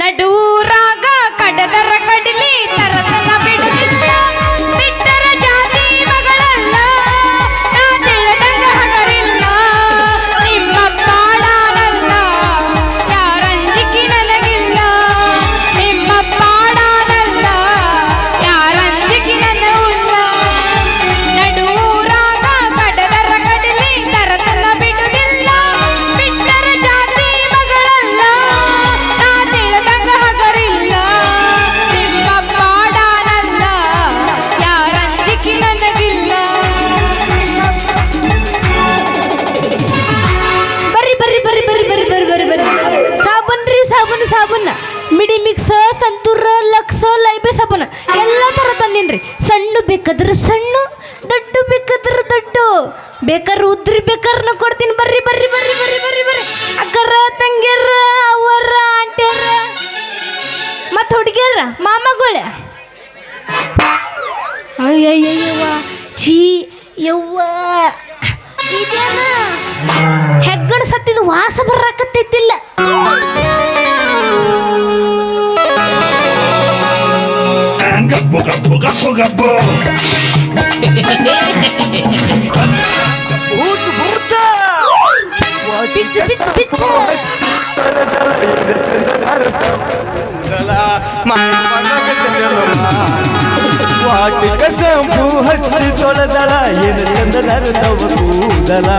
நடு ಬೇಕಾದ್ರೆ ಉದ್ರಿ ಬೇಕಾದ್ರೆ ಕೊಡ್ತೀನಿ. ಬರ್ರಿ ಬರ್ರಿ ಬರ್ರಿ ಬರ್ರಿ ಬರ್ರಿ ಬರ್ರಿ. ಅಕ್ಕರ ತಂಗಿಯರ ಅವರ ಆಂಟಿಯರ ಮತ್ತು ಹುಡುಗಿಯರ ಮಾಮಗಳ. ಅಯ್ಯಯ್ಯವ್ವ ಛೀ ಯವ್ವ. ಇದೇನ? ಹೆಗ್ಗಣ ಸತ್ತಿದ ವಾಸ ಬರಾಕತ್ತೈತಿಲ್ಲ. ಗಬ್ಬು ಗಬ್ಬು ಗಬ್ಬು ಗಬ್ಬು. பிச்சு பிச்சு பிச்சு వాటిక శంభూ హచ్చి తొడదల ఎన చందనరు తవ్వ కూదలా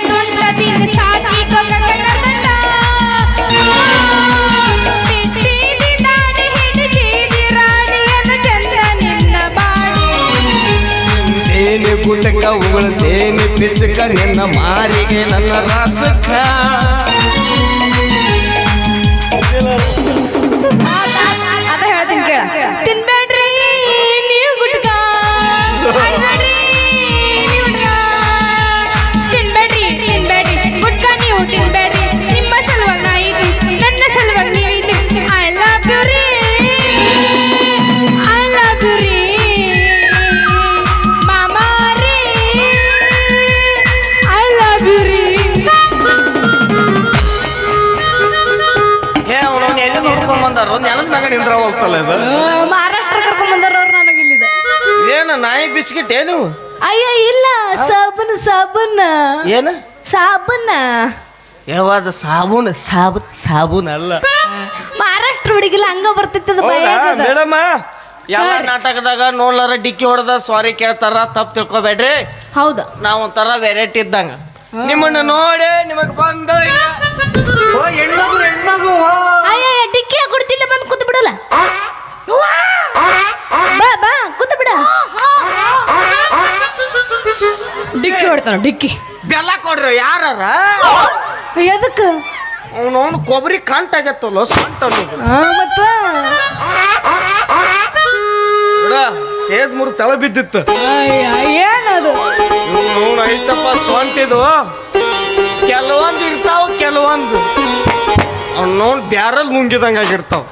ಗುಟಕ ಉಗುಳ್ತೇನೆ ಪಿಚ್ಚಕ ನಿನ್ನ ಮಾರಿಗೆ ನನ್ನ ರಾಸಕ ಏನು ಅಯ್ಯ ಇಲ್ಲ. ಸಾಬೂನ್ ಸಾಬೂನ್. ಏನು? ಸಾಬೂನ್. ಯಾವಾದ ಸಾಬೂನ್? ಸಾಬೂನ್ ಸಾಬೂನ್ ಅಲ್ಲ. ಮಹಾರಾಷ್ಟ್ರ ಹುಡುಗಿಲ್ಲ ಹಂಗ ಬರ್ತಿತ್ತದ ಬಾಯಾಗ ಮೇಡಮ್ಮ ಎಲ್ಲ ನಾಟಕದಾಗ ನೋಡ್ಲಾರ ಡಿಕ್ಕಿ ಹೊಡೆದ ಸಾರಿ ಕೇಳ್ತಾರ ತಪ್ಪು ತಿಳ್ಕೊಬೇಡ್ರಿ. ಹೌದು. ನಾವು ಒಂಥರ ವೆರೈಟಿ ಇದ್ದಂಗ ನಿಮ್ಮನ್ನ ನೋಡಿ ನಿಮಗ್ ಬಂದ ಅಯ್ಯ ಡಿಕ್ಕಿ ಕೊಡ್ತಿಲ್ಲ ಬಂದು ಕೂತ್ ಬಿಡಲ್ಲ ಹೊಡ್ತಾನ ಡಿಕ್ಕಿ. ಬೆಲ್ಲ ಕೊಡ್ರಿ ಯಾರ ಎದಕ್ಕೆ ಅವನವನು ಕೊಬ್ಬರಿ ಕಂಟ್ ಆಗತ್ತಲ್ಲ ಸೊಂಟ ಮತ್ತ? ಸ್ಟೇಜ್ ಮುರು ತಳ ಬಿದ್ದಿತ್ತು. ಏನದು? ಅವನು ಐತಪ್ಪ ಸೊಂಟಿದು ಕೆಲವೊಂದು ಇರ್ತಾವ ಕೆಲವೊಂದು. ಅವ್ನವ್ನು ಬ್ಯಾರಲ್ ನುಂಗಿದಂಗ ಆಗಿರ್ತಾವ.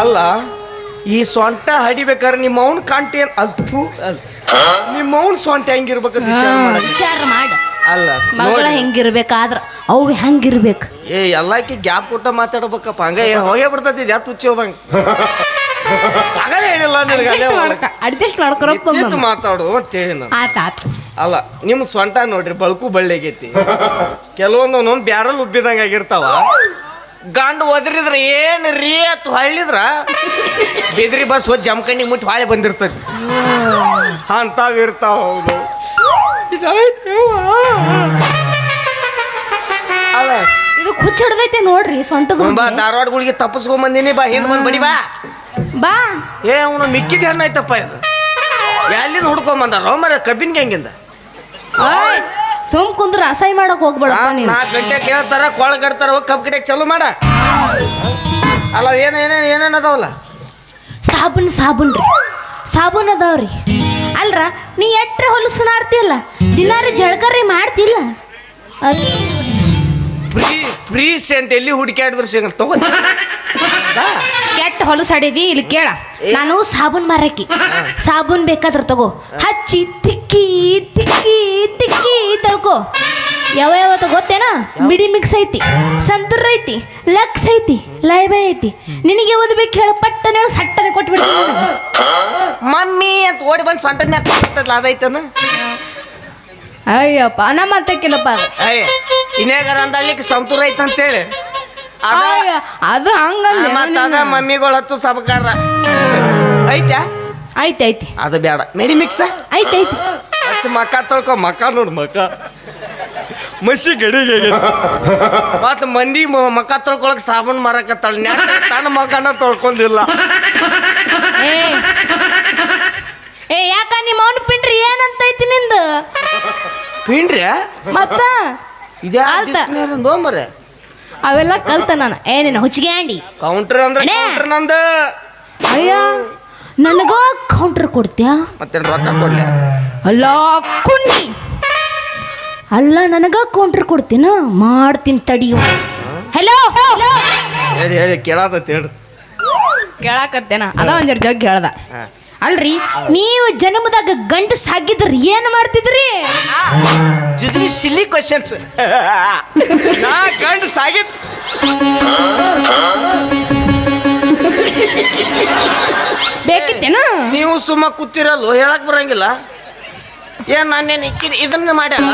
ಅಲ್ಲ ಈ ಸೊಂಟ ಹಡಿಬೇಕಾದ್ರೆ ನಿಮ್ಮ ಅವನ್ ಕಾಂಟಿ ಏನ್ ನಿಮ್ಮ ಅವನ್ ಸೊಂಟ ಹೆಂಗಿರ್ಬೇಕಂತ ವಿಚಾರ ಮಾಡಿ. ವಿಚಾರ ಮಾಡ. ಅಲ್ಲ ಮಗಳ. ಹೆಂಗಿರ್ಬೇಕಾದ್ರ ಅವು ಹೆಂಗಿರ್ಬೇಕು. ಏ ಎಲ್ಲಾಕಿ ಗ್ಯಾಪ್ ಕೊಟ್ಟ ಮಾತಾಡ್ಬೇಕಪ್ಪ. ಹಂಗ ಏ ಹೋಗೇ ಬಿಡ್ತೈತಿ ಇದು ಯಾತ್ ಆಗಲೇ ಹೇಳಿಲ್ಲ ನಿನಗೆ ಮಾಡ್ಕ ಅಡ್ಜಸ್ಟ್ ಮಾತಾಡು ಅಂತೇಳಿ ನಾನು. ಆತ ಆತ. ಅಲ್ಲ ನಿಮ್ಮ ಸೊಂಟ ನೋಡ್ರಿ ಬಳ್ಕು ಬಳ್ಳಿಗೈತಿ. ಕೆಲವೊಂದು ಒಂದೊಂದು ಬ್ಯಾರಲ್ ಉಬ್ಬಿದಂಗ ಆಗಿರ್ತಾವ. ಗಂಡು ಒದರಿದ್ರೆ ಏನು ರೀ ಅತ್ ಹೊಳ್ಳಿದ್ರ? ಬಿದ್ರಿ ಬಸ್ ಹೋದ್ ಜಮ್ಕಂಡಿ ಮುಟ್ಟಿ ಹೊಳೆ ಬಂದಿರ್ತದೆ. ಅಂತಾವ್ ಇರ್ತಾವ ಹೌದು. ಅಲ್ಲ ಇದು ಕುಚ್ಚ ಹಿಡ್ದೈತೆ ನೋಡ್ರಿ ಸೊಂಟದ ಬಾ ಧಾರವಾಡಗಳಿಗೆ ತಪ್ಪಿಸ್ಕೊಂಡ್ ಬಂದಿನಿ ಬಾ ಹಿಂದ್ ಬಂದ್ ಬಡಿ ಬಾ. ಬಾ. ಏ ಅವನು ಮಿಕ್ಕಿದ ಹಣ್ಣು ಐತಪ್ಪ ಇದು. ಎಲ್ಲಿಂದ ಹುಡ್ಕೊಂಡ್ ಬಂದಾರ ಮರ ಕಬ್ಬಿನ ಹೆಂಗಿಂದ? ಓಯ್ ಸುಮ್ ಕುಂದ್ರ ಅಸಹ್ಯ ಮಾಡಕ್ ಹೋಗ್ಬೇಡ ನೀನು. ನಾಲ್ಕು ಗಂಟೆ ಕೇಳ್ತಾರ ಕೊಳ ಕಟ್ತಾರ ಹೋಗಿ ಕಬ್ಬು ಗಿಡಕ್ಕೆ ಚಲೋ ಮಾಡ. ಅಲ್ಲ ಏನ ಏನೇನು ಏನೇನು ಅದಾವಲ್ಲ? ಸಾಬೂನ್ ಸಾಬೂನ್ ರೀ. ಸಾಬೂನ್ ಅದಾವ್ರಿ ಅಲ್ರ ನೀ ಎಟ್ರೆ ಹೊಲಸು ಇಲ್ಲ ದಿನಾರಿ ಜಳಕರಿ ಮಾಡ್ತಿಲ್ಲ? ಪ್ರೀ ಫ್ರೀ ಫ್ರೀ ಸೆಂಟ್ ಎಲ್ಲಿ ಹುಡುಕಾಡಿದ್ರು ಸಿಗಲ್ಲ ತಗೋ. ಕೆಟ್ಟ ಹೊಲಸು ಹಡಿದಿ ಇಲ್ಲಿ ಕೇಳ. ನಾನು ಸಾಬೂನ್ ಮಾರಕಿ. ಸಾಬೂನ್ ಬೇಕಾದ್ರೆ ತಗೋ. ಹಚ್ಚಿ ತಿಕ್ಕಿ ತಿಕ್ಕಿ ತಿಕ್ಕಿ ತಳ್ಕೊ. ಯಾವ ಯಾವತ್ತ ಗೊತ್ತೇನ? ಮಿಡಿ ಮಿಕ್ಸ್ ಐತಿ ಸಂತುರ ಐತಿ ಲಕ್ಸ್ ಐತಿ ಲೈಬೆ ಐತಿ. ನಿನಗೆ ಯಾವ್ದು ಬೇಕು ಹೇಳು ಪಟ್ಟನ ಹೇಳು ಸಟ್ಟನೆ ಕೊಟ್ಬಿಡ್ತೀನಿ ಮಮ್ಮಿ ಅಂತ ಓಡಿ ಬಂದು ಸೊಂಟನ್ಯಾಗ ಕೊಡ್ತದಲ್ಲ ಅದೈತನ ಅಯ್ಯಪ್ಪ ನಮ್ಮ ಅಂತಕ್ಕಿಲ್ಲಪ್ಪ ಅದು. ಅಯ್ಯ ಇನ್ಯಾಗಾರ ಅಂದಳ್ಳಿಕ್ಕೆ ಸಂತೂರ್ ಐತೆ ಅದ ಹಂಗಂದೆ ಮತ್ತ ಅದ ಮಮ್ಮಿಗಳು ಹಚ್ಚು ಸಬಕಾರ. ಐತ್ಯಾ? ಐತಿ ಐತಿ ಅದು ಬೇಡ ಮೆಡಿ ಮಿಕ್ಸ. ಐತಿ ಐತಿ ಹಚ್ಚ ಮಕ್ಕ ತೊಳ್ಕೊ ಮಕ್ಕ ನೋಡು ಮಕ್ಕ ಮಸಿ ಗಡಿಗೆ ಮತ್ತ ಮಂದಿ ಮ- ಮಕ್ಕ ತೊಳ್ಕೊಳಕ್ ಸಾಬೂನ್ ಮಾರಕತ್ತಾಳ. ನ್ಯಾಕ ತನ್ನ ಮಕ್ಕನ ತೊಳ್ಕೊಂಡಿಲ್ಲ. ಏ. ಏ ಯಾಕ ನಿಮ್ಮ ಅವನು ಪಿಂಡ್ರಿ ಏನಂತೈತಿ ನಿಂದು? ಪಿಂಡ್ರಿ ಮತ್ತ? ಇದೆ ಆಲ್ತ. ಮರೆ? ಅವೆಲ್ಲ ಕಲ್ತ ನಾನು. ಏನೇನು ಹುಚ್ಚಿಗೆ ಅಂಡಿ ಕೌಂಟರ್ ಅಂದ್ರೆ ನಂದು ಕೌಂಟರ್ ನಂದ. ಅಯ್ಯ ನನಗ ಕೌಂಟರ್ ಕೊಡ್ತೀಯಾ? ಮತ್ತೆ ರೊಕ್ಕ ಕೊಡ್ಲಿ? ಅಲ್ಲ ಕುನ್ನಿ ಅಲ್ಲ ನನಗ ಕೌಂಟರ್ ಕೊಡ್ತೀನ? ಮಾಡ್ತೀನಿ ತಡಿಯು ಹಲೋ ಹೇಳಿ ಹೇಳಿ ಕೇಳಾತತ್ ಹೇಳ್ರಿ ಕೇಳಾಕತ್ತೇನ? ಅದ ಒಂದ್ ಜರ ಜಗ್ ಹೇಳ್ದ. ಹಾ. ಅಲ್ರಿ? ನೀವು ಜನ್ಮದಾಗ ಗಂಡ ಸಾಗಿದ್ರಿ ಏನ್ ಮಾಡ್ತಿದ್ರಿ? ಜಿಜಿ ಸಿಲ್ಲಿ ಕ್ವಶನ್ಸ್ ನಾ ಗಂಡ ಸಾಗಿತ್ ಬೇಕಿತ್ತೇನ? ನೀವು ಸುಮ್ಮ ಕೂತಿರಲ್ಲ ಹೇಳಕ್ ಬರಂಗಿಲ್ಲ. ಏನ್ ನಾನೇನು ಇಕ್ಕಿರಿ? ಇದನ್ನ ಮಾಡ್ಯಾಳ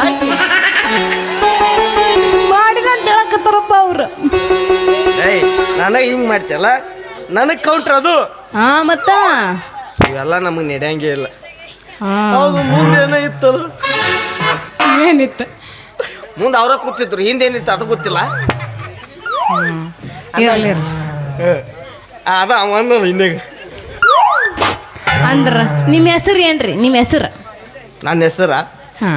ಮಾಡಿದ ಅಂತ ಹೇಳಕತ್ತಾರಪ್ಪ ಅವ್ರು. ಏಯ್ ನನಗೆ ಹಿಂಗ್ ಮಾಡ್ತಿಯಲ್ಲ? ನನಗೆ ಕೌಂಟ್ರ್ ಅದು. ಹಾ ಮತ್ತ? ಇವೆಲ್ಲ ನಮಗೆ ನಡೆಯಂಗೇ ಇಲ್ಲ. ಹಾ. ಹೌದು ಮುಂದೇನೋ ಇತ್ತಲ್ಲ? ಏನಿತ್ತು ಮುಂದೆ ಅವರ ಕೂತಿದ್ರು ಹಿಂದೇನಿತ್ತು ಅದು ಗೊತ್ತಿಲ್ಲ. ಇರಲಿ ಇರಲಿ. ಅದ ಅವನ ಹಿಂದೆ ಅಂದ್ರ ನಿಮ್ಮ ಹೆಸರು ಏನ್ರಿ? ನಿಮ್ಮ ಹೆಸರು? ನನ್ನ ಹೆಸರ? ಹಾ.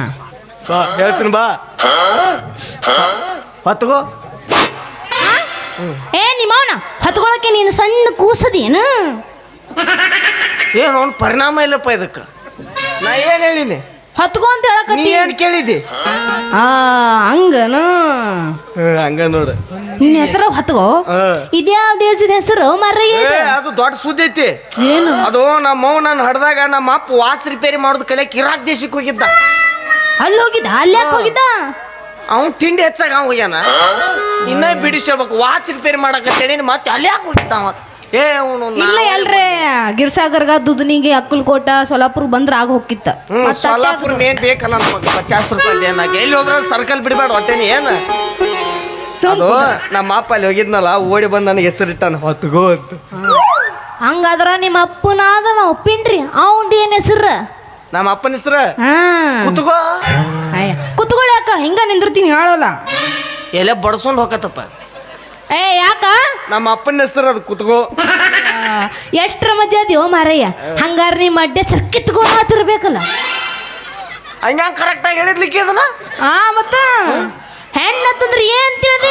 ಬಾ ಹೇಳ್ತೀನಿ ಬಾ. ಹೊತ್ಕೋ. ಏ ನಿಮ್ಮವನ? ಹೊತ್ಕೊಳಕ್ಕೆ ನೀನು ಸಣ್ಣ ಕೂಸದೇನು? ಏನು ಅವ್ನು ಪರಿಣಾಮ ಇಲ್ಲಪ್ಪ ಇದಕ್ಕೆ. ನಾ ಏನು ಹೇಳಿನಿ? ಹೊತ್ಕೊ ಅಂತ ನೀ ಹೇಳಕತ್ತಿ ಏನು ಕೇಳಿದ್ದಿ ಆ ಹಂಗನು? ಹಂಗ ನೋಡು. ನಿನ್ನ ಹೆಸರು ಹೊತ್ಕೋ. ಇದ್ಯಾವ ದೇಶದ ಹೆಸರು ಮರ್ರಯ್ಯ ಏ, ಅದು ದೊಡ್ಡ ಸುದ್ದಿ ಐತಿ. ಏನು? ಅದು ನಮ್ಮ ಅವ್ವ ನಾನು ಹಡ್ದಾಗ ನಮ್ಮ ಅಪ್ಪ ವಾಚ್ ರಿಪೇರಿ ಮಾಡೋದು ಕಲೆ ಇರಾಕ್ ದೇಶಕ್ಕೆ ಹೋಗಿದ್ದ. ಅಲ್ಲಿ ಹೋಗಿದ್ದ? ಅಲ್ಲಿ ಯಾಕೆ ಹೋಗಿದ್ದ? ಅವ್ನು ತಿಂಡಿ ಹೆಚ್ಚಾಗ ಅವ ಹೋಗ್ಯಾನ. ಇನ್ನ ಬಿಡಿಸ್ಬೇಕು ವಾಚ್ ರಿಪೇರಿ ಮಾಡಕತ್ತೇಳಿ ಮತ್ತೆ ಅಲ್ಲಿ ಯಾಕೆ ಹೋಗಿದ್ದ ಅವ? ಏ ಅವನು ಇಲ್ಲ ಎಲ್ರೇ ಗಿರ್ಸಾಗರ್ಗ ದುದನಿಗೆ ಅಕ್ಕಲ್ಕೋಟ ಸೊಲಾಪುರ್ ಬಂದ್ರ ಆಗ ಹೋಗಿತ್ತ ಹ್ಮ್ ಸೋಲಾಪುರ ಮೇನ್ ಬೇಕಲ್ಲ ಅಂತ ಪಚಾಸ್ ರೂಪಾಯಿ ಏನಾಗ ಎಲ್ಲಿ ಹೋದ್ರ ಸರ್ಕಲ್ ಬಿಡಬೇಡ ಹೊಟ್ಟೆನಿ ಏನ? ಅದು ನಮ್ಮ ಅಪ್ಪ ಅಲ್ಲಿ ಹೋಗಿದ್ನಲ್ಲ ಓಡಿ ಬಂದು ನನಗೆ ಹೆಸರಿಟ್ಟಾನ ಹೊತ್ತಗೋ ಅಂತ. ಹಂಗಾದ್ರ ನಿಮ್ಮ ಅಪ್ಪನಾದ ನಾ ಒಪ್ಪಿನ್ರಿ ಅವಂದು ಏನ್ ಹೆಸರ? ನಮ್ಮ ಅಪ್ಪನ ಹೆಸರು? ಹಾ. ಕುತ್ಗೋ ಅಯ್ಯ ಕುತ್ಕೊಳ್ಳಿ ಅಕ್ಕ ಹಿಂಗ ನಿಂದಿರ್ತೀನಿ ಹೇಳಲ್ಲ. ಎಲೆ ಬಡ್ಸೊಂಡ್ ಹೋಗತ್ತಪ್ಪ. ಏ ಯಾಕ? ನಮ್ಮ ಅಪ್ಪನ ಹೆಸರು ಅದು ಕುತ್ಕೋ. ಎಷ್ಟ್ರ ಮಜಾ ಅದ್ಯೋ ಮಾರಯ್ಯ? ಹಂಗಾರ ನಿಮ್ಮ ಅಡ್ಡೆ ಸರ್ ಮಾತಿರ್ಬೇಕಲ್ಲ ಹಂಗ ಕರೆಕ್ಟಾಗಿ ಹೇಳಿದ್ಲಿಕ್ಕೆ ಅದನ್ನ? ಆ ಮತ್ತ? ಹೆಣ್ಣತ್ತಂದ್ರ ಏನ್ ತಿಳಿದಿ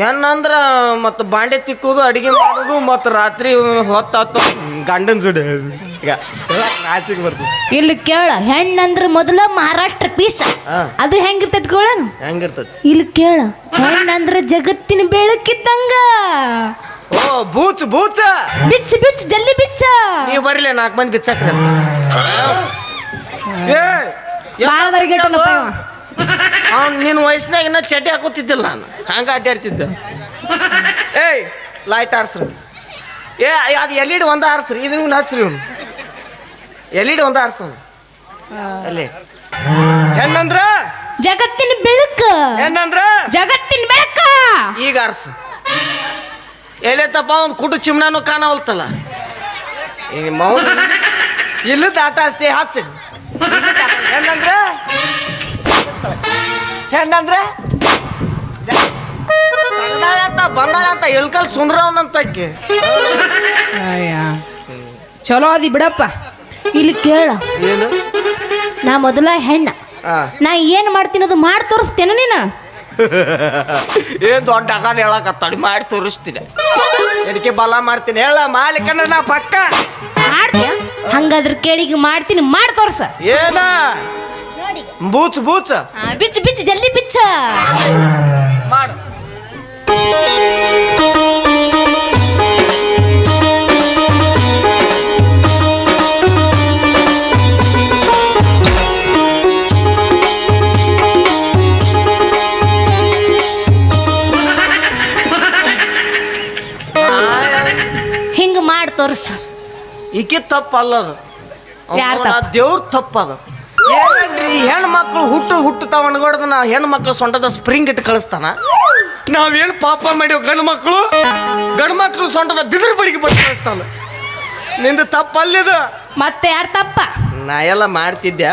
ಹೆಣ್ಣಂದ್ರ ಮತ್ತ ಬಾಂಡೆ ತಿಕ್ಕೋದು ಅಡಿಗೆ ಮಾಡೋದು ಮತ್ತ ರಾತ್ರಿ ಹೊತ್ತು ಹತ್ತು ಗಂಡನ್ ಜೋಡಿ ಈಗ ನಾಚಿಗೆ ಬರ್ತದೆ. ಇಲ್ಲಿ ಕೇಳ ಹೆಣ್ಣಂದ್ರ ಮೊದಲ ಮಹಾರಾಷ್ಟ್ರ ಪೀಸ್. ಅದು ಹೆಂಗಿರ್ತೈತಿ ಕೇಳನು ಹೆಂಗಿರ್ತೈತಿ? ಇಲ್ಲಿ ಕೇಳ ಹೆಣ್ಣಂದ್ರ ಜಗತ್ತಿನ ಬೆಳಕಿದ್ದಂಗ ಓ ಬೂಚ್ ಬೂಚ. ಬಿಚ್ ಬಿಚ್ಚ ಜಲ್ಲಿ ಬಿಚ್ಚ. ನೀವು ಬರ್ಲಿ ನಾಲ್ಕು ಮಂದಿ ಏ ಬಾಳ ಬರಿಗೆಟ್ಟನಪ್ಪ ಇವ. ಅವ್ನು ನಿನ್ನ ವಯಸ್ಸಿನಾಗ ಇನ್ನೂ ಚಡ್ಡಿ ಹಾಕೋತಿದ್ದಿಲ್ಲ ನಾನು. ಹಂಗೆ ಅಡ್ಡಾಡ್ತಿದ್ದೆ. ಏಯ್ ಲೈಟ್ ಆರ್ಸ್ರಿ. ಏ ಅದು ಎಲ್ ಇ ಡಿ ಒಂದು ಆರ್ಸ್ರಿ. ಇದು ಇವ್ನು ಹಚ್ರಿ ಇವನು. ಎಲ್ ಇ ಡಿ ಒಂದು ಆರ್ಸು ಅಲ್ಲಿ ಹೆಣ್ಣಂದ್ರ? ಜಗತ್ತಿನ ಬೆಳಕು. ಹೆಣ್ಣಂದ್ರ? ಜಗತ್ತಿನ ಬೆಳಕ. ಈಗ ಆರ್ಸು ಎಲ್ಲೈತಪ್ಪ ಒಂದು ಕುಟು ಚಿಮ್ನಾನು ಕಾಣವಲ್ತಲ್ಲ? ಮೌನ ಇಲ್ಲದ ಆಟ ಅಷ್ಟೇ ಹಚ್ಚಿ ಹೆಣ್ಣಂದ್ರೆ? ಹೆಣ್ಣಂದ್ರೆ ಬಂದಾಳ ಅಂತ ಬಂದಾಳ ಅಂತ ಎಲ್ಕಲ್ ಸುಂದ್ರವನಂತ ಆಕಿ. ಚಲೋ ಅದಿ ಬಿಡಪ್ಪ. ಇಲ್ಲಿ ಕೇಳ. ಏನು? ನಾ ಮೊದಲ ಹೆಣ್ಣ. ನಾ ಏನ್ ಮಾಡ್ತೀನಿ ಅದು ಮಾಡಿ ತೋರಿಸ್ತೇನೆ ನೀನು. ಏನ್ ದೊಡ್ಡ ಅಗಾದ ಹೇಳಕತ್ತಾಡಿ ಮಾಡಿ ತೋರಿಸ್ತೀನಿ. ಎದಕ್ಕೆ ಬಲ ಮಾಡ್ತೀನಿ ಹೇಳ ಮಾಲಿಕನ ನಾ ಪಕ್ಕ. ಮಾಡ್ತೀಯ? ಹಂಗಾದ್ರೆ ಕೇಳಿಗೆ ಮಾಡ್ತೀನಿ ಮಾಡಿ ತೋರ್ಸ. ಏನ? Booch Booch. ಬಿಚ್ಚ ಬಿಚ್ಚ ಬಿಚ್ಚು ಜಲ್ದಿ ಬಿಚ್ಚ. ಮಾಡು. ಹಿಂಗ ಮಾಡ್ ತೋರ್ಸ. ಈಕಿ ತಪ್ಪಲ್ಲದು ಯಾರ್ ತಪ್ಪ್? ದೇವ್ರ ತಪ್ಪದ. ಈ ಹೆಣ್ಣು ಮಕ್ಕಳು ಹುಟ್ಟು ಹುಟ್ಟುತ್ತಾವ ಅನ್ಗೋಡ್ದು ನಾ ಹೆಣ್ಣು ಮಕ್ಕಳು ಸೊಂಟದ ಸ್ಪ್ರಿಂಗ್ ಇಟ್ಟು ಕಳಿಸ್ತಾನ. ನಾವೇನ್ ಪಾಪ ಮಾಡಿವ್ ಗಂಡು ಮಕ್ಕಳು ಗಂಡು ಮಕ್ಕಳು ಸೊಂಟದ ಬಿದಿರು ಬಡಿಗೆ ಬಂದು ಕಳಿಸ್ತಾನ. ನಿಂದು ತಪ್ಪಲ್ಲಿದು ಮತ್ತೆ ಯಾರು ತಪ್ಪ? ನಾ ಎಲ್ಲ ಮಾಡ್ತಿದ್ದೆ.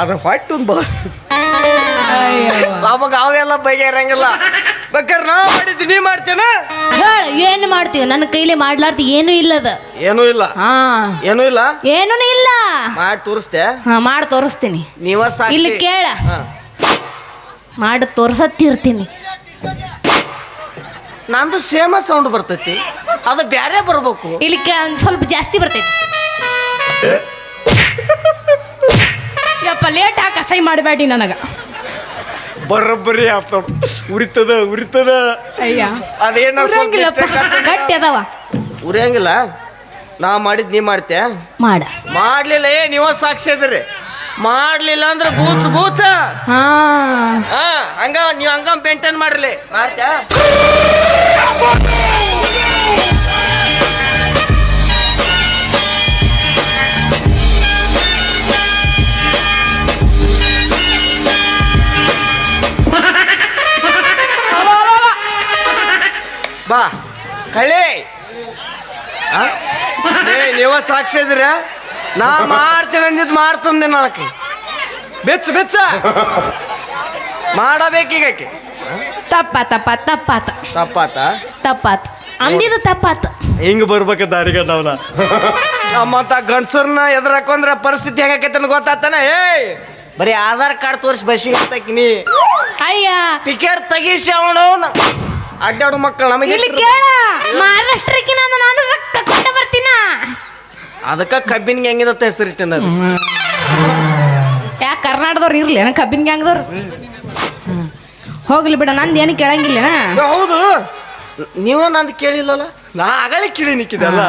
ಅದ್ರ ಹೊಟ್ಟು ಅವಾಗ ಅವೆಲ್ಲ ಬಗೆಹರಂಗಿಲ್ಲ ಬೇಕಾದ್ರೆ ನಾ ಮಾಡಿದ್ದು ನೀ ಮಾಡ್ತೇನ ಹೇಳ ಏನು ಮಾಡ್ತೀವಿ ನನ್ನ ಕೈಲಿ ಮಾಡ್ಲಾರ್ದು ಏನೂ ಇಲ್ಲದ. ಏನೂ ಇಲ್ಲ. ಹಾ. ಏನೂ ಇಲ್ಲ? ಏನು ಇಲ್ಲ. ಮಾಡಿ ತೋರಿಸ್ತೆ ಹಾ ಮಾಡಿ ತೋರಿಸ್ತೀನಿ. ನೀವ ಸಾಕ್ಷಿ. ಇಲ್ಲಿ ಕೇಳ. ಹಾ. ಮಾಡಿ ತೋರ್ಸತ್ತಿರ್ತೀನಿ. ನಂದು ಸೇಮ ಸೌಂಡ್ ಬರ್ತೈತಿ. ಅದು ಬ್ಯಾರೆ ಬರ್ಬೇಕು. ಇಲ್ಲಿ ಕೇ ಒಂದ್ ಸ್ವಲ್ಪ ಜಾಸ್ತಿ ಬರ್ತೈತಿ. ಯಪ್ಪ ಲೇಟ್ ಹಾಕಿ ಸೈ ಮಾಡಬೇಡಿ ನನಗ. ಬರೋಬ್ಬರಿ ಆಗ್ತಾವ ಉರಿತದ ಉರಿತದ. ಅಯ್ಯ. ಅದೇನ ಉರಂಗಿಲ್ಲಪ್ಪ ಗಟ್ಟಿ ಅದಾವ. ಉರಿಯಂಗಿಲ್ಲ ನಾ ಮಾಡಿದ್ ನೀ ಮಾಡ್ತೆ ಮಾಡ. ಮಾಡ್ಲಿಲ್ಲ ಏ ನೀವ ಸಾಕ್ಷಿ ಇದ್ರಿ ಮಾಡ್ಲಿಲ್ಲ ಅಂದ್ರೆ ಬೂಚ್ ಬೂಚ. ಹಾ. ಹಾ ಹಂಗ ನೀವ್ ಹಂಗ ಮೇಂಟೈನ್ ಮಾಡ್ಲಿ ಮಾಡ್ತ್ಯಾ? ಬಾ. ಕಳಿ ನೀವ ಸಾಕ್ಷಿ ಇದ್ರ ನಾ ಮಾಡ್ತೀನಿ ಅಂದಿದ್ದು ಮಾಡ್ತಂದೆ ನಾಲ್ಕು ಬೆಚ್ಚ ಬೆಚ್ಚ. ಮಾಡಬೇಕೀಗ ತಪ್ಪ ತಪ್ಪ ತಪ್ಪಾತ ತಪ್ಪಾತ. ತಪ್ಪಾತ? ಅಂದಿದ್ದು ತಪ್ಪಾತ. ಹಿಂಗ್ ಬರ್ಬೇಕ ದಾರಿಗ ನಾವ್ನ. ನಮ್ಮಂತ ಗಂಡಸರ್ನ ಎದುರಾಕೊಂಡ್ರ ಪರಿಸ್ಥಿತಿ ಹೆಂಗಾಕೈತೆ ಗೊತ್ತಾತನ? ಏಯ್ ಬರೀ ಆಧಾರ್ ಕಾರ್ಡ್ ತೋರಿಸಿ ಬಸ್ಸಿಗೆ ಹತ್ತಾಕಿ ನೀ ಅಯ್ಯ. ಟಿಕೆಟ್ ತೆಗೀಸಿ ಅವನು. ಅಡ್ಡಾಡು ಮಕ್ಕಳು ನಮಗೆ ಇಲ್ಲಿ ಕೇಳ ಮಹಾರಾಷ್ಟ್ರಕ್ಕೆ ನಾನು ನಾನು ರೊಕ್ಕ ಕೊಟ್ಟು ಬರ್ತೀನ? ಅದಕ್ಕ ಕಬ್ಬಿನ್ಗೆ ಹೆಂಗಿದತ್ತ ನಾನು ಯಾಕೆ ಕರ್ನಾಟಕದವ್ರು ಇರ್ಲಿ ಏನ ಕಬ್ಬಿನ ಗ್ಯಾಂಗ್ದವ್ರು ಹೋಗ್ಲಿ ಬಿಡ ನಂದು ಏನು ಕೇಳಂಗಿಲ್ಲ ಹೌದು. ನೀವ ನಂದು ಕೇಳಿಲ್ಲಲ್ಲ? ನಾ ಆಗಲೇ ಕೇಳಿ ನಿಕ್ಕಿದಲ್ಲ